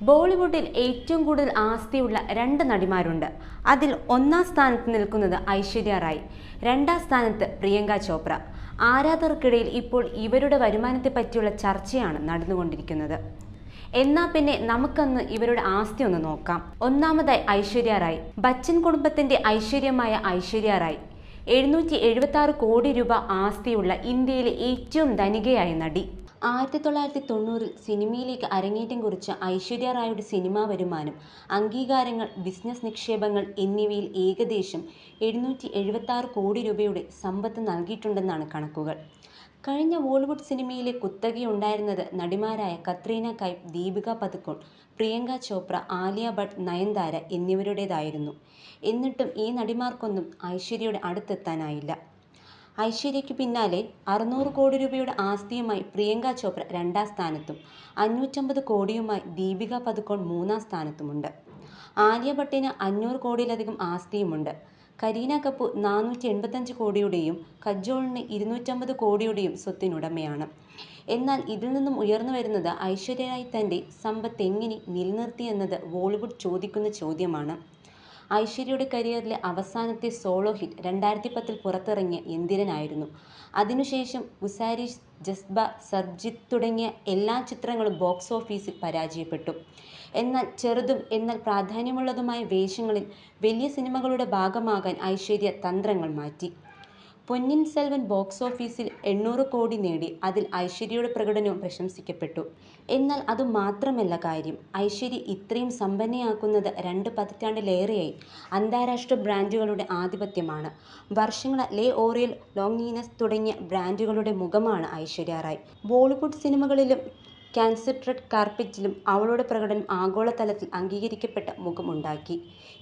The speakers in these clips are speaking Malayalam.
ബോളിവുഡിൽ ഏറ്റവും കൂടുതൽ ആസ്തിയുള്ള രണ്ട് നടിമാരുണ്ട്. അതിൽ ഒന്നാം സ്ഥാനത്ത് നിൽക്കുന്നത് ഐശ്വര്യ റായ് രണ്ടാം സ്ഥാനത്ത് പ്രിയങ്ക ചോപ്ര. ആരാധകർക്കിടയിൽ ഇപ്പോൾ ഇവരുടെ വരുമാനത്തെ പറ്റിയുള്ള ചർച്ചയാണ് നടന്നുകൊണ്ടിരിക്കുന്നത്. എന്നാൽ പിന്നെ നമുക്കന്ന് ഇവരുടെ ആസ്തി ഒന്ന് നോക്കാം. ഒന്നാമതായി ഐശ്വര്യ റായ് ബച്ചൻ കുടുംബത്തിന്റെ ഐശ്വര്യമായ ഐശ്വര്യ റായ്. എഴുന്നൂറ്റി എഴുപത്തി കോടി രൂപ ആസ്തിയുള്ള ഇന്ത്യയിലെ ഏറ്റവും ധനികയായ നടി. ആയിരത്തി തൊള്ളായിരത്തി തൊണ്ണൂറിൽ സിനിമയിലേക്ക് അരങ്ങേറ്റം കുറിച്ച ഐശ്വര്യ റായിയുടെ സിനിമാ വരുമാനം അംഗീകാരങ്ങൾ ബിസിനസ് നിക്ഷേപങ്ങൾ എന്നിവയിൽ ഏകദേശം എഴുന്നൂറ്റി എഴുപത്തി ആറ് കോടി രൂപയുടെ സമ്പത്ത് നൽകിയിട്ടുണ്ടെന്നാണ് കണക്കുകൾ. കഴിഞ്ഞ ബോളിവുഡ് സിനിമയിലെ കുത്തകയുണ്ടായിരുന്നത് നടിമാരായ കത്രീന കൈഫ് ദീപിക പതുക്കോൺ പ്രിയങ്ക ചോപ്ര ആലിയ ഭട്ട് നയൻതാര എന്നിവരുടേതായിരുന്നു. എന്നിട്ടും ഈ നടിമാർക്കൊന്നും ഐശ്വര്യയുടെ അടുത്തെത്താനായില്ല. ഐശ്വര്യയ്ക്ക് പിന്നാലെ അറുന്നൂറ് കോടി രൂപയുടെ ആസ്തിയുമായി പ്രിയങ്ക ചോപ്ര രണ്ടാം സ്ഥാനത്തും അഞ്ഞൂറ്റമ്പത് കോടിയുമായി ദീപിക പതുക്കോൺ മൂന്നാം സ്ഥാനത്തുമുണ്ട്. ആലിയ ഭട്ടിന് അഞ്ഞൂറ് കോടിയിലധികം ആസ്തിയുമുണ്ട്. കരീന കപൂർ നാനൂറ്റി എൺപത്തഞ്ച് കോടിയുടെയും കജോളിന് ഇരുന്നൂറ്റമ്പത് കോടിയുടെയും സ്വത്തിനുടമയാണ്. എന്നാൽ ഇതിൽ നിന്നും ഉയർന്നു വരുന്നത് ഐശ്വര്യ റായ് തന്റെ സമ്പത്ത് എങ്ങനെ നിലനിർത്തിയെന്നത് ബോളിവുഡ് ചോദിക്കുന്ന ചോദ്യമാണ്. ഐശ്വര്യയുടെ കരിയറിലെ അവസാനത്തെ സോളോ ഹിറ്റ് രണ്ടായിരത്തി പത്തിൽ പുറത്തിറങ്ങിയ എന്തിരനായിരുന്നു അതിനുശേഷം ഉസാരിഷ് ജസ്ബ സർജിത്ത് തുടങ്ങിയ എല്ലാ ചിത്രങ്ങളും ബോക്സ് ഓഫീസിൽ പരാജയപ്പെട്ടു. എന്നാൽ ചെറുതും എന്നാൽ പ്രാധാന്യമുള്ളതുമായ വേഷങ്ങളിൽ വലിയ സിനിമകളുടെ ഭാഗമാകാൻ ഐശ്വര്യ തന്ത്രങ്ങൾ മാറ്റി. പൊന്നിൻ സെൽവൻ ബോക്സ് ഓഫീസിൽ എണ്ണൂറ് കോടി നേടി അതിൽ ഐശ്വര്യയുടെ പ്രകടനവും പ്രശംസിക്കപ്പെട്ടു. എന്നാൽ അത് മാത്രമല്ല കാര്യം. ഐശ്വര്യ ഇത്രയും സമ്പന്നയാക്കുന്നത് രണ്ട് പതിറ്റാണ്ടിലേറെയായി അന്താരാഷ്ട്ര ബ്രാൻഡുകളുടെ ആധിപത്യമാണ്. വർഷങ്ങളായി ലേ ഓറിയൽ ലോങ്ങീനസ് തുടങ്ങിയ ബ്രാൻഡുകളുടെ മുഖമാണ് ഐശ്വര്യ റായ്. ബോളിവുഡ് സിനിമകളിലും ക്യാൻസർ കാർപ്പറ്റിലും അവളുടെ പ്രകടനം ആഗോളതലത്തിൽ അംഗീകരിക്കപ്പെട്ട മുഖമുണ്ടാക്കി.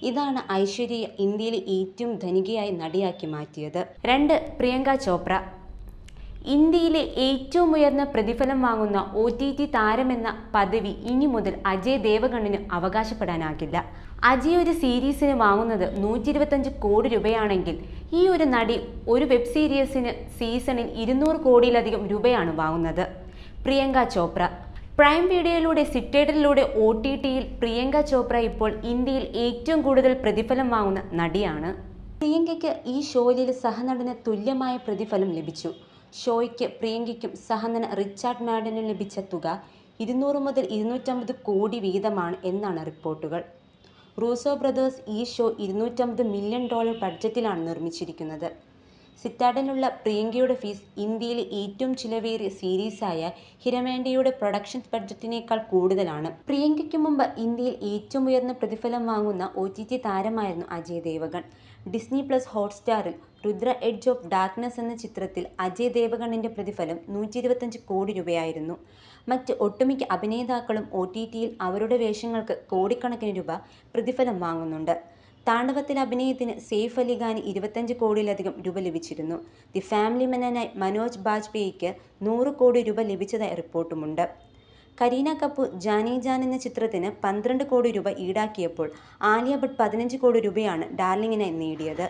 ഇതാണ് ഐശ്വര്യ ഇന്ത്യയിലെ ഏറ്റവും ധനികയായി നടിയാക്കി മാറ്റിയത്. രണ്ട് പ്രിയങ്ക ചോപ്ര. ഇന്ത്യയിലെ ഏറ്റവും ഉയർന്ന പ്രതിഫലം വാങ്ങുന്ന ഒ ടി ടി താരമെന്ന പദവി ഇനി മുതൽ അജയ് ദേവഗണിന് അവകാശപ്പെടാനാകില്ല. അജയ് ഒരു സീരീസിന് വാങ്ങുന്നത് നൂറ്റി ഇരുപത്തഞ്ച് കോടി രൂപയാണെങ്കിൽ ഈ ഒരു നടി ഒരു വെബ് സീരീസിന് സീസണിൽ ഇരുന്നൂറ് കോടിയിലധികം രൂപയാണ് വാങ്ങുന്നത്. പ്രിയങ്ക ചോപ്ര. പ്രൈം വീഡിയോയിലൂടെ സിറ്റേഡിലൂടെ ഒ ടി ടിയിൽ പ്രിയങ്ക ചോപ്ര ഇപ്പോൾ ഇന്ത്യയിൽ ഏറ്റവും കൂടുതൽ പ്രതിഫലം വാങ്ങുന്ന നടിയാണ്. പ്രിയങ്കയ്ക്ക് ഈ ഷോയിൽ സഹനടന് തുല്യമായ പ്രതിഫലം ലഭിച്ചു. ഷോയ്ക്ക് പ്രിയങ്കയ്ക്കും സഹനടൻ റിച്ചാർഡ് മാഡനും ലഭിച്ച തുക ഇരുന്നൂറ് മുതൽ ഇരുന്നൂറ്റമ്പത് കോടി വീതമാണ് എന്നാണ് റിപ്പോർട്ടുകൾ. റൂസോ ബ്രദേഴ്സ് ഈ ഷോ ഇരുന്നൂറ്റമ്പത് മില്യൺ ഡോളർ ബഡ്ജറ്റിലാണ് നിർമ്മിച്ചിരിക്കുന്നത്. സിറ്റാഡനുള്ള പ്രിയങ്കയുടെ ഫീസ് ഇന്ത്യയിലെ ഏറ്റവും ചിലവേറിയ സീരീസായ ഹിരമേണ്ടയുടെ പ്രൊഡക്ഷൻ ബഡ്ജറ്റിനേക്കാൾ കൂടുതലാണ്. പ്രിയങ്കയ്ക്ക് മുമ്പ് ഇന്ത്യയിൽ ഏറ്റവും ഉയർന്ന പ്രതിഫലം വാങ്ങുന്ന ഒ ടി ടി താരമായിരുന്നു അജയ് ദേവഗൺ. ഡിസ്നി പ്ലസ് ഹോട്ട്സ്റ്റാറിൽ രുദ്ര എഡ്ജ് ഓഫ് ഡാർക്ക്നെസ് എന്ന ചിത്രത്തിൽ അജയ് ദേവഗണിന്റെ പ്രതിഫലം നൂറ്റി ഇരുപത്തഞ്ച് കോടി രൂപയായിരുന്നു. മറ്റ് ഒട്ടുമിക്ക അഭിനേതാക്കളും ഒ ടി ടിയിൽ അവരുടെ വേഷങ്ങൾക്ക് കോടിക്കണക്കിന് രൂപ പ്രതിഫലം വാങ്ങുന്നുണ്ട്. താണ്ഡവത്തിൽ അഭിനയത്തിന് സെയ്ഫ് അലി ഖാന് ഇരുപത്തഞ്ച് കോടിയിലധികം രൂപ ലഭിച്ചിരുന്നു. ദി ഫാമിലി മെനനായി മനോജ് ബാജ്പേയിക്ക് നൂറ് കോടി രൂപ ലഭിച്ചതായി റിപ്പോർട്ടുമുണ്ട്. കരീന കപൂർ ജാനി ജാൻ എന്ന ചിത്രത്തിന് പന്ത്രണ്ട് കോടി രൂപ ഈടാക്കിയപ്പോൾ ആലിയ ഭട്ട് പതിനഞ്ച് കോടി രൂപയാണ് ഡാർലിങ്ങിനായി നേടിയത്.